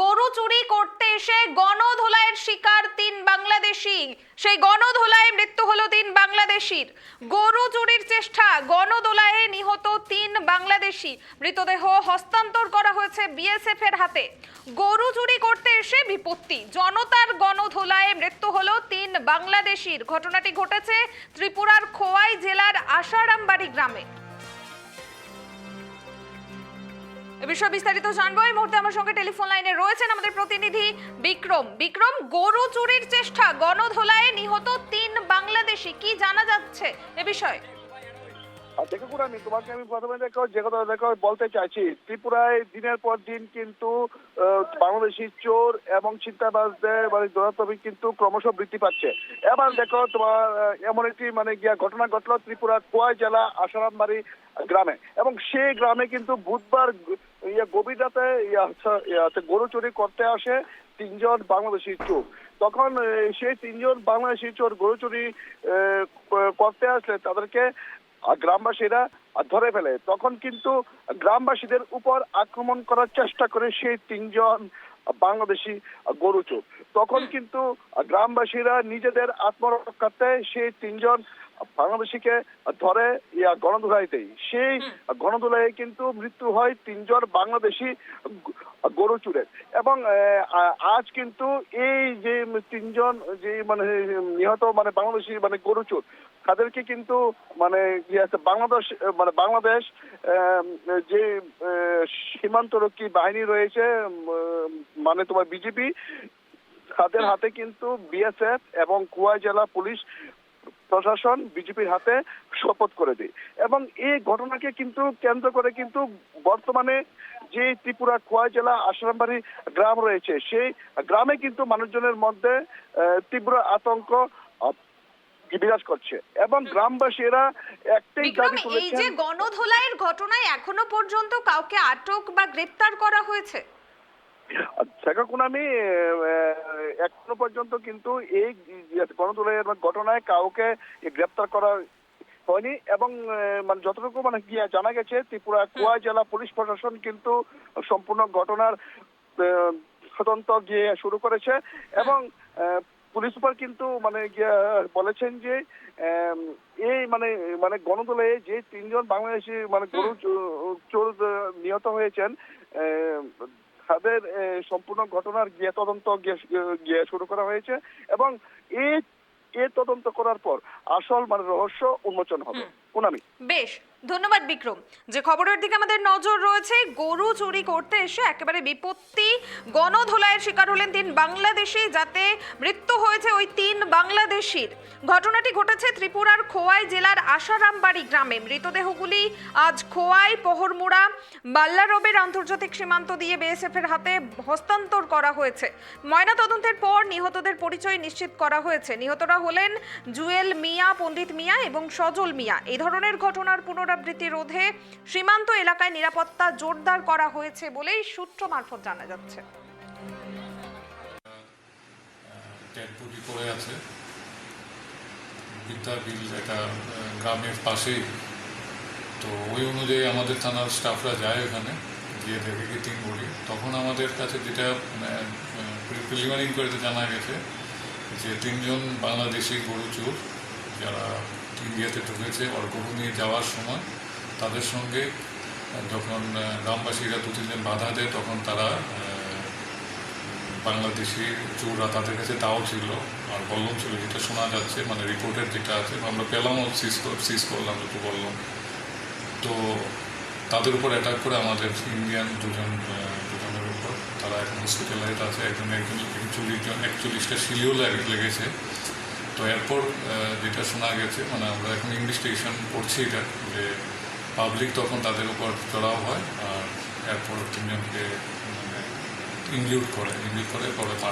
গরু চুরি করতে এসে গণধোলাইয়ের শিকার তিন বাংলাদেশি। সেই গণধোলায় মৃত্যু হলো তিন বাংলাদেশির। গরু চুরির চেষ্টা গণদোলায় নিহত তিন বাংলাদেশি। মৃতদেহ হস্তান্তর করা হয়েছে বিএসএফ এর হাতে। গরু চুরি করতে এসে বিপত্তি। জনতার গণধোলায় মৃত্যু হলো তিন বাংলাদেশির। ঘটনাটি ঘটেছে ত্রিপুরার খোয়াই জেলার আশারামবাড়ি গ্রামে। এ বিষয়ে বিস্তারিত জানব। এই মুহূর্তে আমার সঙ্গে টেলিফোন লাইনে রয়েছেন আমাদের প্রতিনিধি বিক্রম। বিক্রম, গরু চুরির চেষ্টা, গণধোলায় নিহত তিন বাংলাদেশি। কি জানা যাচ্ছে এ বিষয়ে? দেখো তোমাকে আমি প্রথমে দেখো, যে কথা দেখো বলতে চাইছি, ত্রিপুরায় দিনের পর দিন কিন্তু বাংলাদেশি চোর এবং চিন্তাবাজদের মানে কিন্তু ক্রমশ বৃদ্ধি পাচ্ছে। এবার দেখো তোমার এমন একটি মানে গিয়া ঘটনা ঘটলো কোয়াই জেলা আসারামবাড়ি গ্রামে। এবং সেই গ্রামে কিন্তু বুধবার ইয়ে গভীর রাতে গরু চুরি করতে আসে তিনজন বাংলাদেশি চোর। তখন সেই তিনজন বাংলাদেশি চোর গরু চুরি করতে আসলে তাদেরকে গ্রামবাসীরা ধরে ফেলে, তখন কিন্তু গ্রামবাসীদের উপর আক্রমণ করার চেষ্টা করে সেই তিনজন বাংলাদেশি গরু চোর। তখন কিন্তু গ্রামবাসীরা নিজেদের আত্মরক্ষার্থে সেই তিনজন বাংলাদেশিকে ধরে ইয়া গণধুলাইতেই। সেই গণধুলাই কিন্তু মৃত্যু হয় তিনজন বাংলাদেশি গরু চুরের। এবং আজ কিন্তু এই যে তিনজন যে মানে নিহত মানে বাংলাদেশি মানে গরু চোর তাদেরকে কিন্তু মানে বাংলাদেশ মানে বাংলাদেশ আহ, যে সীমান্তরক্ষী বাহিনী রয়েছে মানে তোমার বিজেপি তাদের হাতে কিন্তু বিএসএফ এবং কুয়া জেলা পুলিশ প্রশাসন বিজেপির হাতে শপথ করে দেয়। এবং এই ঘটনাকে কিন্তু কেন্দ্র করে কিন্তু বর্তমানে যে ত্রিপুরা খোয়া জেলা আশ্রামবাড়ি গ্রাম রয়েছে সেই গ্রামে কিন্তু মানুষজনের মধ্যে তীব্র আতঙ্ক বিরাজ করছে। এবং গ্রামবাসীরা একটাই দাবি এই যে তুলেছেন গণধোলাইয়ের ঘটনায় এখনও পর্যন্ত কাউকে আটক বা গ্রেপ্তার করা হয়েছে? শেখা কুনামি এখনও পর্যন্ত কিন্তু এই গণতোলের ঘটনায় কাউকে গ্রেপ্তার করা হয়নি এবং মানে যতটুকু মানে গিয়ে জানা গেছে ত্রিপুরা কুয়া জেলা পুলিশ প্রশাসন কিন্তু সম্পূর্ণ ঘটনার তদন্ত গিয়ে শুরু করেছে এবং পুলিশ সুপার কিন্তু মানে গিয়ে বলেছেন যে এই মানে মানে গণদলে যে তিনজন বাংলাদেশি মানে গরু চোর নিহত হয়েছেন তাদের সম্পূর্ণ ঘটনার গিয়ে তদন্ত গিয়ে শুরু করা হয়েছে এবং এই এ তদন্ত করার পর আসল মানে রহস্য উন্মোচন হবে। কুনামি বেশ, ধন্যবাদ বিক্রম। যে খবরের দিকে আমাদের নজর রয়েছে, গরু চুরি করতে এসে একেবারে বিপত্তি। গণধোলাইয়ের শিকার হলেন তিন বাংলাদেশি, যাতে মৃত্যু হয়েছে ওই তিন বাংলাদেশির। ঘটনাটি ঘটেছে ত্রিপুরার খোয়াই জেলার আশারামবাড়ি গ্রামে। মৃতদেহগুলি আজ খোয়াই, পহরমুড়া, বাল্লারবের আন্তর্জাতিক সীমান্ত দিয়ে বিএসএফ এর হাতে হস্তান্তর করা হয়েছে। ময়না তদন্তের পর নিহতদের পরিচয় নিশ্চিত করা হয়েছে। নিহতরা হলেন জুয়েল মিয়া, পণ্ডিত মিয়া এবং সজল মিয়া। এই ধরনের ঘটনার পুনরাবৃত্তি রোধে সীমান্ত এলাকায় নিরাপত্তা জোরদার করা হয়েছে বলেই সূত্র মারফত জানা যাচ্ছে। বডি পড়ে আছে। বিদ্যা বিল একটা গ্রামের পাশেই। তো ওই অনুযায়ী আমাদের থানার স্টাফরা যায় ওখানে, গিয়ে দেখে কি তিন বডি তখন আমাদের কাছে যেটা প্রিলিমিনারি ইনকোয়ারিতে জানা গেছে যে তিনজন বাংলাদেশি গরু চোর যারা ইন্ডিয়াতে ঢুকেছে গরু নিয়ে যাওয়ার সময় তাদের সঙ্গে, যখন গ্রামবাসীরা দু তিনজন বাধা দেয়, তখন তারা বাংলাদেশি চোররা তাদের কাছে তাও ছিল, আর বললাম ছিল, যেটা শোনা যাচ্ছে মানে রিপোর্টের যেটা আছে, আমরা পেলামও সিজ সিজ করলাম, একটু বললাম। তো তাদের উপর অ্যাটাক করে আমাদের ইন্ডিয়ান দুজন দুজনের উপর, তারা এখন হসপিটালাইজ আছে, একজন একজন একচল্লিশ জন, একচল্লিশটা শিলিও লাগে- লেগেছে। তো এরপর যেটা শোনা গেছে মানে আমরা এখন ইনভেস্টিগেশন করছি এটা, যে পাবলিক তখন তাদের উপর চড়াও হয়, আর এরপর তিনজনকে মানে ইনজিউর করে ইনজিউর করে, পরে মারা